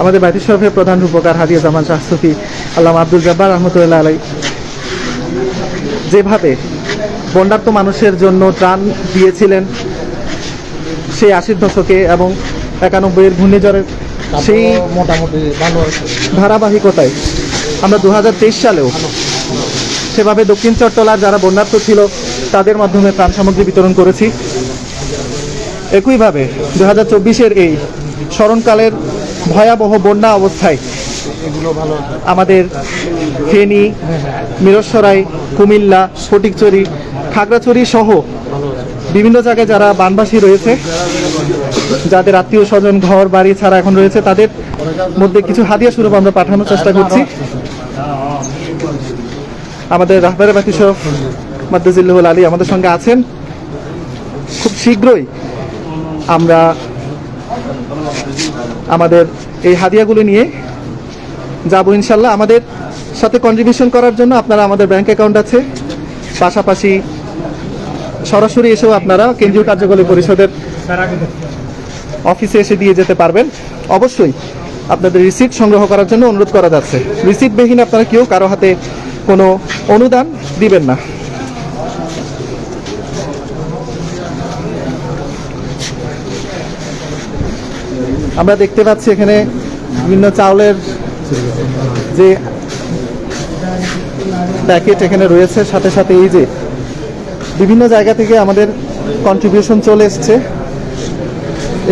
আমাদের বাইতুল শরফের প্রধান রূপকার হাদিয়া জামান শাহ সুফি আল্লাহ আব্দুল জব্বার রহমতুল্লাহ আলাই যেভাবে বন্যার্ত মানুষের জন্য ত্রাণ দিয়েছিলেন সেই আশির দশকে এবং একানব্বইয়ের ঘূর্ণিঝড়ের সেই মোটামুটি ভালো ধারাবাহিকতায় আমরা দু হাজার তেইশ সালেও সেভাবে দক্ষিণ চট্টলার যারা বন্যার্থ ছিল তাদের মাধ্যমে ত্রাণ সামগ্রী বিতরণ করেছি। একইভাবে দু হাজার চব্বিশের এই স্মরণকালের ভয়াবহ বন্যা অবস্থায় আমাদের ফেনী, মিরসরাই, কুমিল্লা, ফটিকচুরি, খাগড়াছড়ি সহ বিভিন্ন জায়গায় যারা বানবাসী রয়েছে, যাদের আত্মীয় স্বজন, ঘর, বাড়ি ছাড়া এখন রয়েছে, তাদের মধ্যে কিছু হাদিয়া স্বরূপ আমরা পাঠানোর চেষ্টা করছি। আমাদের রাহবারে বাকি সব মাদ্দাজিল্লাহুল আলী আমাদের সঙ্গে আছেন। খুব শীঘ্রই আমরা আমাদের এই হাদিয়াগুলো নিয়ে যাব ইনশাল্লাহ। আমাদের সাথে কন্ট্রিবিউশন করার জন্য আপনারা আমাদের ব্যাংক অ্যাকাউন্ট আছে। পাশাপাশি সরাসরি এসেও আপনারা কেন্দ্রীয় কার্যকরী পরিষদের অফিসে এসে দিয়ে যেতে পারবেন। অবশ্যই আপনাদের রিসিপ্ট সংগ্রহ করার জন্য অনুরোধ করা যাচ্ছে। রিসিপ্টবিহীন আপনারা কেউ কারও হাতে কোনো অনুদান দিবেন না। আমরা দেখতে পাচ্ছি এখানে বিভিন্ন চাউলের যে প্যাকেট এখানে রয়েছে, সাথে সাথে এই যে বিভিন্ন জায়গা থেকে আমাদের কন্ট্রিবিউশন চলে এসছে।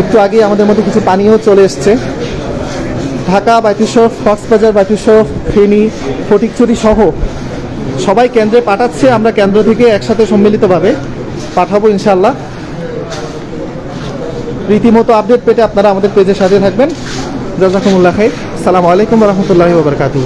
একটু আগে আমাদের মধ্যে কিছু পানীয় চলে এসছে। ঢাকা বাইতুশরফ কক্সবাজার বাইতুশরফ ফেনী ফটিকচুরি সহ সবাই কেন্দ্রে পাঠাচ্ছে। আমরা কেন্দ্র থেকে একসাথে সম্মিলিতভাবে পাঠাবো ইনশাল্লাহ রীতিমতো আপডেট পেতে আপনারা আমাদের পেজের সাথে থাকবেন। জাজাকুমুল্লাহ খাই সালামু আলাইকুম রহমতুল্লাহ ওবরকাতুহ